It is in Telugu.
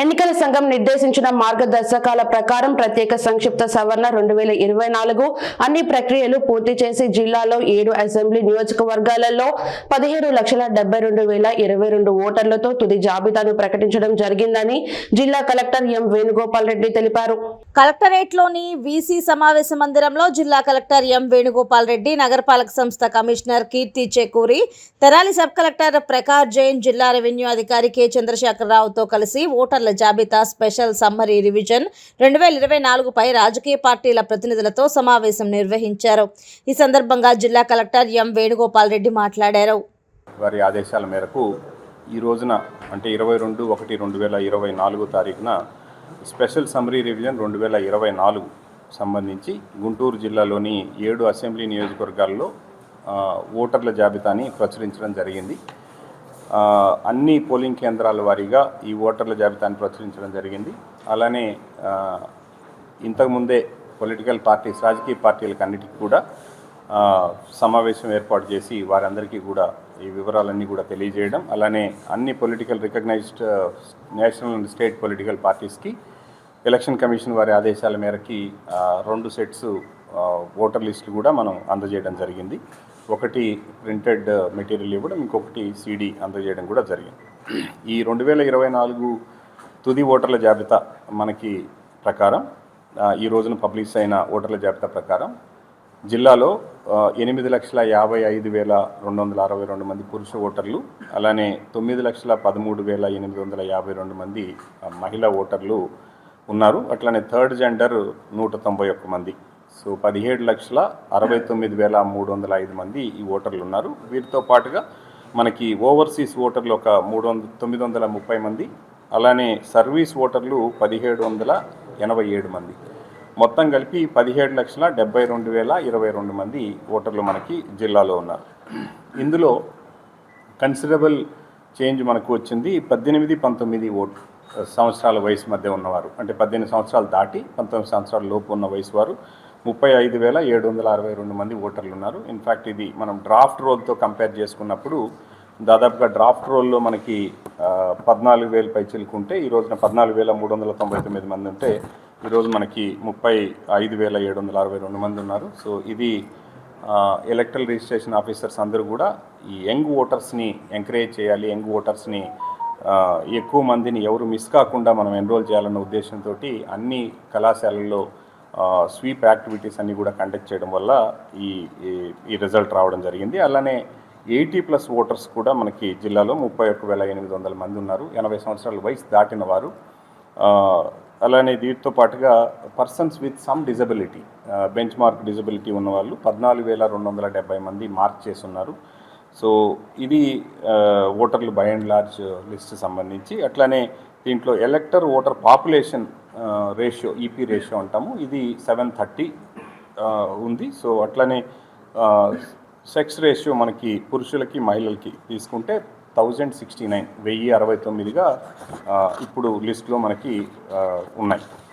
ఎన్నికల సంఘం నిర్దేశించిన మార్గదర్శకాల ప్రకారం ప్రత్యేక సంక్షిప్త సవరణ రెండు వేల ఇరవై నాలుగు అన్ని ప్రక్రియలు పూర్తి చేసి జిల్లాలో ఏడు అసెంబ్లీ నియోజకవర్గాలలో పదిహేడు లక్షల డెబ్బై రెండు వేల ఇరవై రెండు ఓటర్లతో తుది జాబితాను ప్రకటించడం జరిగిందని జిల్లా కలెక్టర్ ఎం వేణుగోపాల్ రెడ్డి తెలిపారు. కలెక్టరేట్లోని వీసీ సమావేశ మందిరంలో జిల్లా కలెక్టర్ ఎం వేణుగోపాల్ రెడ్డి నగరపాలక సంస్థ కమిషనర్ కీర్తి చేకూరి తెరాలి సబ్ కలెక్టర్ ప్రకాష్ జైన్ జిల్లా రెవెన్యూ అధికారి కె చంద్రశేఖరరావుతో కలిసి ఓటర్ల జాబితా స్పెషల్ సమ్మరీ రివిజన్ రెండు వేల ఇరవై నాలుగుపై రాజకీయ పార్టీల ప్రతినిధులతో సమావేశం నిర్వహించారు. ఈ సందర్భంగా జిల్లా కలెక్టర్ ఎం వేణుగోపాల్ రెడ్డి మాట్లాడారు. వారి ఆదేశాల మేరకు ఈ రోజున అంటే ఇరవై రెండు ఒకటి రెండు వేల ఇరవై నాలుగు తారీఖున స్పెషల్ సమ్మరీ రివిజన్ రెండు వేల ఇరవై నాలుగు సంబంధించి గుంటూరు జిల్లాలోని ఏడు అసెంబ్లీ నియోజకవర్గాల్లో ఓటర్ల జాబితాని ప్రచురించడం జరిగింది. అన్ని పోలింగ్ కేంద్రాల వారీగా ఈ ఓటర్ల జాబితాను ప్రచురించడం జరిగింది. అలానే ఇంతకుముందే పొలిటికల్ పార్టీస్ రాజకీయ పార్టీలకు అన్నిటికీ కూడా సమావేశం ఏర్పాటు చేసి వారందరికీ కూడా ఈ వివరాలన్నీ కూడా తెలియజేయడం. అలానే అన్ని political recognized national and state political పార్టీస్కి ఎలక్షన్ కమిషన్ వారి ఆదేశాల మేరకి రెండు సెట్స్ ఓటర్ లిస్టులు కూడా మనం అందజేయడం జరిగింది. ఒకటి ప్రింటెడ్ మెటీరియల్ ఇవ్వడం ఇంకొకటి సీడీ అందజేయడం కూడా జరిగింది. ఈ రెండు వేల ఇరవై నాలుగు తుది ఓటర్ల జాబితా మనకి ప్రకారం ఈ రోజున పబ్లిష్ అయిన ఓటర్ల జాబితా ప్రకారం జిల్లాలో ఎనిమిది లక్షల యాభై ఐదు వేల రెండు వందల అరవై రెండు మంది పురుష ఓటర్లు అలానే తొమ్మిది లక్షల పదమూడు వేల ఎనిమిది వందల యాభై రెండు మంది మహిళా ఓటర్లు ఉన్నారు. అట్లానే థర్డ్ జెండర్ నూట తొంభై ఒక్క మంది. సో పదిహేడు లక్షల అరవై తొమ్మిది వేల మూడు వందల ఐదు మంది ఈ ఓటర్లు ఉన్నారు. వీరితో పాటుగా మనకి ఓవర్సీస్ ఓటర్లు ఒక మూడు వంద తొమ్మిది వందల ముప్పై మంది అలానే సర్వీస్ ఓటర్లు పదిహేడు వందల ఎనభై ఏడు మంది. మొత్తం కలిపి పదిహేడు లక్షల డెబ్బై రెండు వేల ఇరవై రెండు మంది ఓటర్లు మనకి జిల్లాలో ఉన్నారు. ఇందులో కన్సిడరబుల్ చేంజ్ మనకు వచ్చింది. పద్దెనిమిది పంతొమ్మిది ఓటు సంవత్సరాల వయసు మధ్య ఉన్నవారు. అంటే పద్దెనిమిది సంవత్సరాలు దాటి పంతొమ్మిది సంవత్సరాల లోపు ఉన్న వయసు వారు ముప్పై ఐదు వేల ఏడు వందల అరవై రెండు మంది ఓటర్లు ఉన్నారు. ఇన్ఫ్యాక్ట్ ఇది మనం డ్రాఫ్ట్ రోల్తో కంపేర్ చేసుకున్నప్పుడు దాదాపుగా డ్రాఫ్ట్ రోల్లో మనకి పద్నాలుగు వేల పై ఉంటే ఈ రోజున పద్నాలుగు వేల మూడు వందల తొంభై తొమ్మిది మంది ఉంటే ఈరోజు మనకి ముప్పై ఐదు వేల ఏడు వందల అరవై రెండు మంది ఉన్నారు. సో ఇది ఎలక్ట్రల్ రిజిస్ట్రేషన్ ఆఫీసర్స్ అందరూ కూడా ఈ యంగ్ ఓటర్స్ని ఎంకరేజ్ చేయాలి యంగ్ ఓటర్స్ని ఎక్కువ మందిని ఎవరు మిస్ కాకుండా మనం ఎన్రోల్ చేయాలన్న ఉద్దేశంతో అన్ని కళాశాలల్లో స్వీప్ యాక్టివిటీస్ అన్నీ కూడా కండక్ట్ చేయడం వల్ల ఈ ఈ- రిజల్ట్ రావడం జరిగింది. అలానే ఎయిటీ ప్లస్ ఓటర్స్ కూడా మనకి జిల్లాలో ముప్పై ఒక్క వేల ఎనిమిది వందల మంది ఉన్నారు. ఎనభై సంవత్సరాల వయసు దాటిన వారు. అలానే దీంతో పాటుగా persons with some disability benchmark disability ఉన్న వాళ్ళు పద్నాలుగు వేల రెండు వందల డెబ్బై మంది మార్క్ చేసి ఉన్నారు. సో ఇది ఓటర్లు బై అండ్ లార్జ్ లిస్ట్ సంబంధించి అట్లానే దీంట్లో elector voter population ratio EP ratio అంటాము. ఇది సెవెన్ థర్టీ ఉంది. సో అట్లానే సెక్స్ రేషియో మనకి పురుషులకి మహిళలకి తీసుకుంటే థౌజండ్ సిక్స్టీ నైన్ వెయ్యి అరవై తొమ్మిదిగా ఇప్పుడు లిస్ట్లో మనకి ఉన్నాయి.